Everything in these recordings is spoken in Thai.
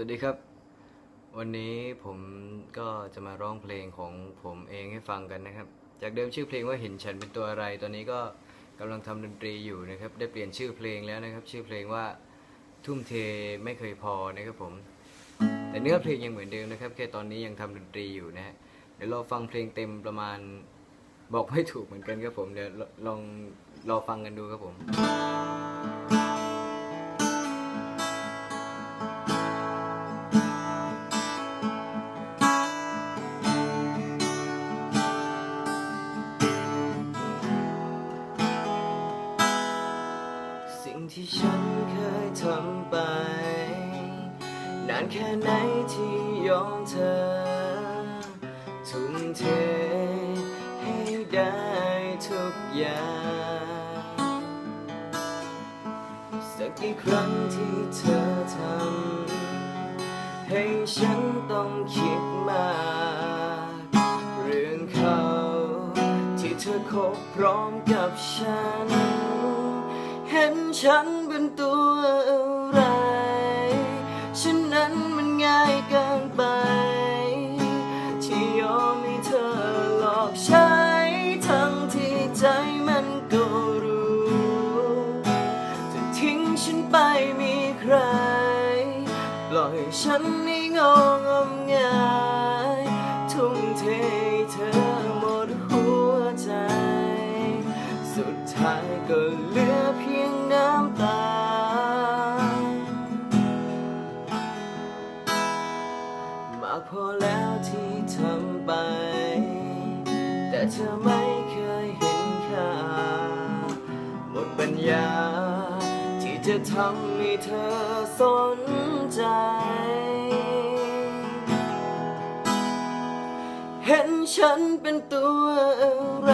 วัสดีครับ วันนี้ผมก็จะมาร้องเพลงของผมเองให้ฟังกันนะครับ จากเดิมชื่อเพลงว่าเห็นฉันเป็นตัวอะไร ตอนนี้ก็กำลังทำดนตรีอยู่นะครับ ได้เปลี่ยนชื่อเพลงแล้วนะครับ ชื่อเพลงว่าทุ่มเทไม่เคยพอนะครับผม แต่เนื้อเพลงยังเหมือนเดิมนะครับ แค่ตอนนี้ยังทำดนตรีอยู่นะฮะเดี๋ยวเราฟังเพลงเต็มประมาณบอกไม่ถูกเหมือนกันครับผมเดี๋ยวลองรอฟังกันดูครับผม ที่ฉันเคยทำไป นานแค่ไหนที่ยอมเธอ ทุ่มเทให้ได้ทุกอย่าง สักกี่ครั้งที่เธอทำ ให้ฉันต้องคิดมากเรื่องเขา ที่เธอคบพร้อมกับฉัน ห็นฉันเป็นตัวอะไร ฉันนั้นมันง่ายเกินไป ที่ยอมให้เธอหลอกใช้ ทั้งที่ใจมันก็รู้จะทิ้งฉันไปมีใคร ปล่อยฉันให้งงมงายทุ่มเทเธอหมดหัวใจ สุดท้ายก็เหลือากพอแล้วที่ทำไป แต่เธอไม่เคยเห็นค่าหมดปัญญา ที่จะทำให้เธอสนใจ เห็นฉันเป็นตัวอะไร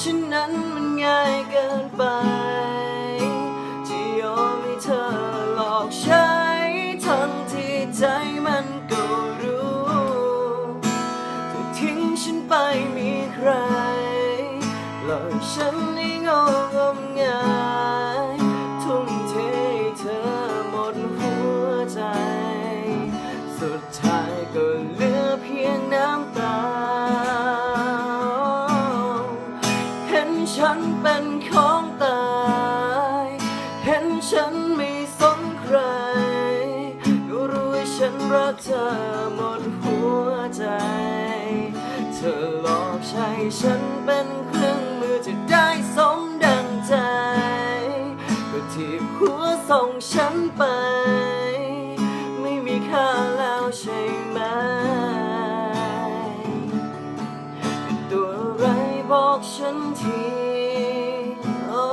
ฉันนั้นมันง่ายเกินไป ที่ยอมให้เธอหลอกใช้ทั้งที่ใจ มันก็รู้จะทิ้งฉันไปมีใครปล่อยฉันให้งงมงายทุ่มเทเธอหมดหัวใจ สุดท้ายก็เหลือเพียงน้ำตา เห็นฉันเป็นของตาย เห็นฉันไม่ รักเธอหมดหัวใจ เธอหลอกใช้ฉันเป็นเครื่องมือจะได้สมดังใจ ก็ที่หัวส่งฉันไป ไม่มีค่าแล้วใช่ไหมเป็นตัวอะไรบอกฉันทีโอ้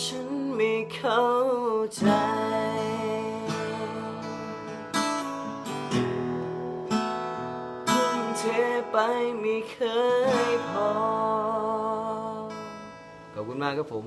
ฉันไม่เข้าใจ ไปไม่เคยพอ ขอบคุณมากครับผม